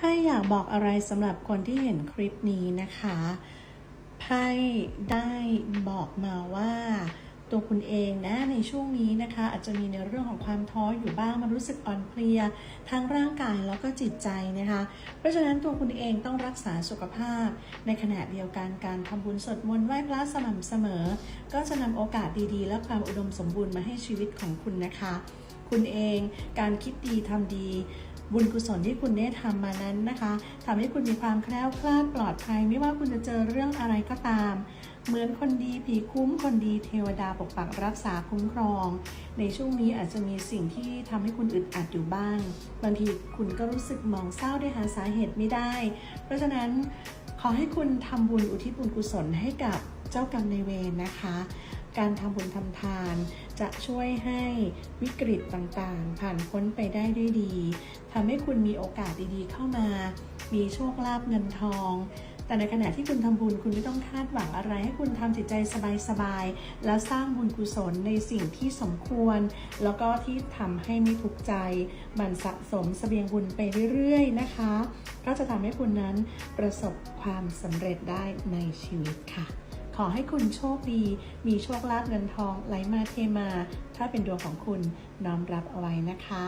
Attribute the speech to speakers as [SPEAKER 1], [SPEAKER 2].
[SPEAKER 1] ไพ่อยากบอกอะไรสำหรับคนที่เห็นคลิปนี้นะคะไพ่ได้บอกมาว่าตัวคุณเองนะในช่วงนี้นะคะ อาจจะมีในเรื่องของความท้ออยู่บ้างมันรู้สึกอ่อนเพลียทั้งร่างกายแล้วก็จิตใจนะคะ เพราะฉะนั้นตัวคุณเองต้องรักษาสุขภาพ ในขณะเดียวกันการทำบุญสวดมนต์ไหว้พระสม่ำเสมอ ก็จะนำโอกาสดีๆ และความอุดมสมบูรณ์มาให้ชีวิตของคุณนะคะ คุณเองการคิดดีทำดี บุญกุศลที่คุณได้ทำมานั้นนะคะทำให้คุณมีความแคล้วคลาดปลอดภัย ไม่ว่าคุณจะเจอเรื่องอะไรก็ตาม เหมือนคนดีผีคุ้มคนดีเทวดาปกปักรักษาคุ้มครอง ในช่วงนี้อาจจะมีสิ่งที่ทำให้คุณอึดอัดอยู่บ้าง บางทีคุณก็รู้สึกมองเศร้าได้หาสาเหตุไม่ได้ เพราะฉะนั้นขอให้คุณทำบุญอุทิศบุญกุศลให้กับเจ้ากรรมในเวรนะคะ การทำบุญทำทาน จะช่วยให้วิกฤตต่างๆ ผ่านพ้นไปได้ด้วยดีทำให้คุณมีโอกาสดีๆ เข้ามา มีโชคลาภเงินทอง แต่ในขณะที่คุณทำบุญคุณไม่ต้องคาดหวังอะไร ให้คุณทำจิตใจสบายๆ แล้วสร้างบุญกุศลในสิ่งที่สมควร แล้วก็ที่ทำให้ไม่ทุกข์ใจ มันสะสมเสบียงบุญไปเรื่อยๆ นะคะ ก็จะทำให้คุณนั้นประสบความสำเร็จได้ในชีวิตค่ะ ขอให้คุณโชคดี มีโชคลาภเงินทองไหลมาเทมา ถ้าเป็นดวงของคุณน้อมรับเอาไว้นะคะ